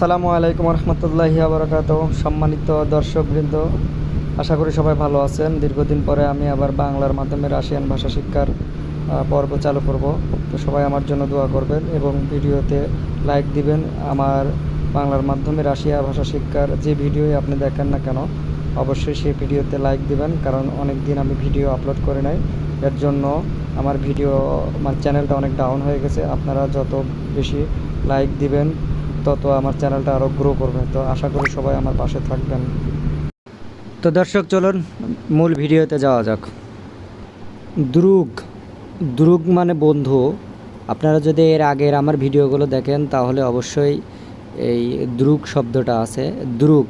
আসসালামু আলাইকুম রহমতুল্লাহি আবরকাত। সম্মানিত দর্শকবৃন্দ, আশা করি সবাই ভালো আছেন। দীর্ঘদিন পরে আমি আবার বাংলার মাধ্যমে রাশিয়ান ভাষা শিক্ষার পর্ব চালু করব। তো সবাই আমার জন্য দোয়া করবেন এবং ভিডিওতে লাইক দিবেন। আমার বাংলার মাধ্যমে রাশিয়া ভাষা শিক্ষার যে ভিডিওই আপনি দেখেন না কেন, অবশ্যই সেই ভিডিওতে লাইক দিবেন। কারণ অনেক দিন আমি ভিডিও আপলোড করে নাই। এর জন্য আমার ভিডিও, আমার চ্যানেলটা অনেক ডাউন হয়ে গেছে। আপনারা যত বেশি লাইক দিবেন তত আমার চ্যানেলটা আরও গ্রো করবে। তো আশা করি সবাই আমার পাশে থাকবেন। তো দর্শক, চলুন, মূল ভিডিওতে যাওয়া যাক। দ্রুগ। দ্রুগ মানে বন্ধু। আপনারা যদি এর আগের আমার ভিডিওগুলো দেখেন, তাহলে অবশ্যই এই দ্রুগ শব্দটা আছে। দ্রুগ।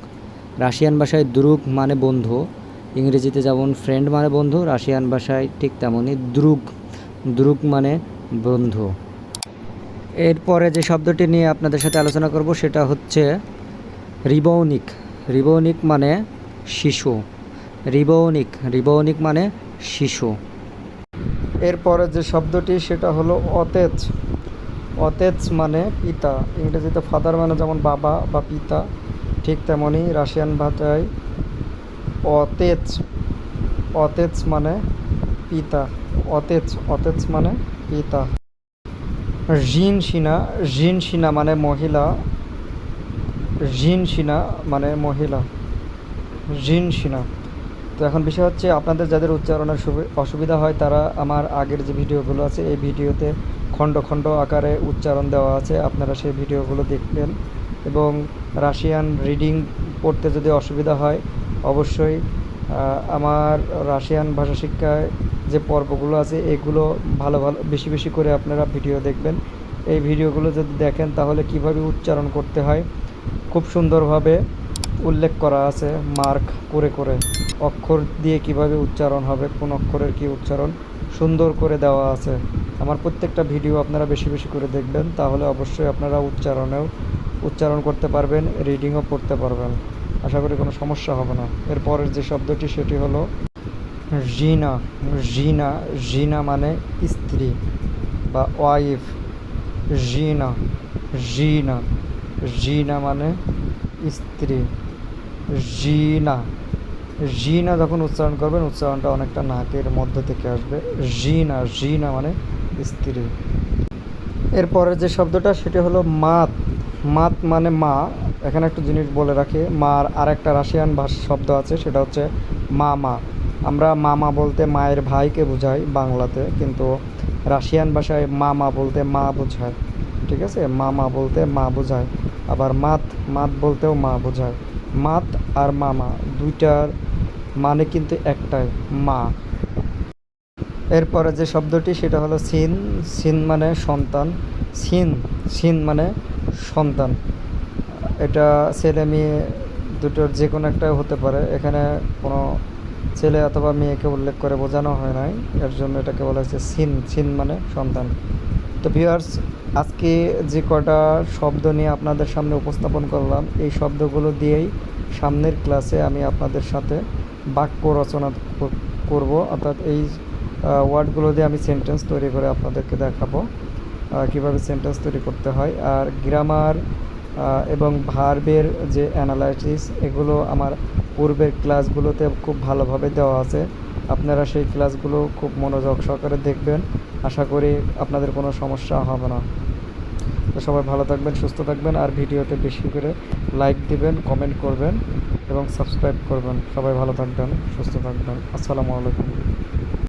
রাশিয়ান ভাষায় দ্রুগ মানে বন্ধু। ইংরেজিতে যেমন ফ্রেন্ড মানে বন্ধু, রাশিয়ান ভাষায় ঠিক তেমনই দ্রুগ। দ্রুগ মানে বন্ধু। এরপরে যে শব্দটি নিয়ে আপনাদের সাথে আলোচনা করব, সেটা হচ্ছে রিবৌনিক। রিবৌনিক মানে শিশু। রিবৌনিক। রিবৌনিক মানে শিশু। এরপরে যে শব্দটি, সেটা হলো অতেজ। অতেজ মানে পিতা। ইংরেজিতে ফাদার মানে যেমন বাবা বা পিতা, ঠিক তেমনই রাশিয়ান ভাষায় অতেজ। অতেজ মানে পিতা। অতেজ। অতেজ মানে পিতা। জিন সিনা ঋণ সিনা মানে মহিলা ঋণ সিনা মানে মহিলা ঋণ সিনা। তো এখন বিষয় হচ্ছে আপনাদের যাদের উচ্চারণের সুবি- অসুবিধা হয়, তারা আমার আগের যে ভিডিওগুলো আছে, এই ভিডিওতে খণ্ড খণ্ড আকারে উচ্চারণ দেওয়া আছে, আপনারা সেই ভিডিওগুলো দেখবেন। এবং রাশিয়ান রিডিং পড়তে যদি অসুবিধা হয়, অবশ্যই আমার রাশিয়ান ভাষা শিক্ষায় যে পর্বগুলো আছে, এগুলো ভালো ভালো, বেশি বেশি করে আপনারা ভিডিও দেখবেন। এই ভিডিওগুলো যদি দেখেন, তাহলে কীভাবে উচ্চারণ করতে হয়? খুব সুন্দরভাবে উল্লেখ করা আছে, মার্ক করে করে। অক্ষর দিয়ে কীভাবে উচ্চারণ হবে, কোন অক্ষরের কি উচ্চারণ, সুন্দর করে দেওয়া আছে। আমার প্রত্যেকটা ভিডিও আপনারা বেশি বেশি করে দেখবেন, তাহলে অবশ্যই আপনারা উচ্চারণেও, উচ্চারণ করতে পারবেন রিডিংও পড়তে পারবেন। আশা করি কোনো সমস্যা হবে না। এরপরের যে শব্দটি, সেটি হলো জিনা জিনা জিনা মানে স্ত্রী বা ওয়াইফ জিনা জিনা জিনা মানে স্ত্রী জিনা জিনা যখন উচ্চারণ করবেন, উচ্চারণটা অনেকটা নাকের মধ্য থেকে আসবে জিনা জিনা মানে স্ত্রী। এরপরে যে শব্দটা, সেটা হলো মাত। মাত মানে মা। এখানে একটা জিনিস বলে রাখি, মার আরেকটা রাশিয়ান ভাষা শব্দ আছে, সেটা হচ্ছে মা মা আমরা মামা বলতে মায়ের ভাইকে বোঝাই বাংলাতে, কিন্তু রাশিয়ান ভাষায় মামা বলতে মা বোঝায়, ঠিক আছে? মামা বলতে মা বোঝায়, আবার মাত মাত বলতেও মা বোঝায়। মাত আর মামা দুইটার মানে কিন্তু একটাই, মা। এরপরে যে শব্দটি, সেটা হলো সিন সিন মানে সন্তান, সিন সিন মানে সন্তান। এটা ছেলে মেয়ে দুটোর যে কোনো একটা হতে পারে, এখানে কোনো ছেলে অথবা মেয়েকে উল্লেখ করে বোঝানো হয় নাই। এর জন্য এটাকে বলা হয়েছে সিন। সিন মানে সন্তান। তো ভিউয়ার্স আজকে যে কটা শব্দ নিয়ে আপনাদের সামনে উপস্থাপন করলাম, এই শব্দগুলো দিয়েই সামনের ক্লাসে আমি আপনাদের সাথে বাক্য রচনা কর- করব। অর্থাৎ এই ওয়ার্ডগুলো দিয়ে আমি সেন্টেন্স তৈরি করে আপনাদেরকে দেখাবো কীভাবে সেন্টেন্স তৈরি করতে হয়। আর গ্রামার এবং ভার্বের যে অ্যানালাইসিস এগুলো আমার পূর্বের ক্লাসগুলোতে খুব ভালোভাবে দেওয়া আছে। আপনারা সেই ক্লাসগুলো খুব মনোযোগ সহকারে দেখবেন। আশা করি আপনাদের কোনো সমস্যা হবে না। তো সবাই ভালো থাকবেন, সুস্থ থাকবেন আর ভিডিওতে বেশি করে লাইক দিবেন, কমেন্ট করবেন এবং সাবস্ক্রাইব করবেন। সবাই ভালো থাকবেন, সুস্থ থাকবেন। আসসালামু আলাইকুম।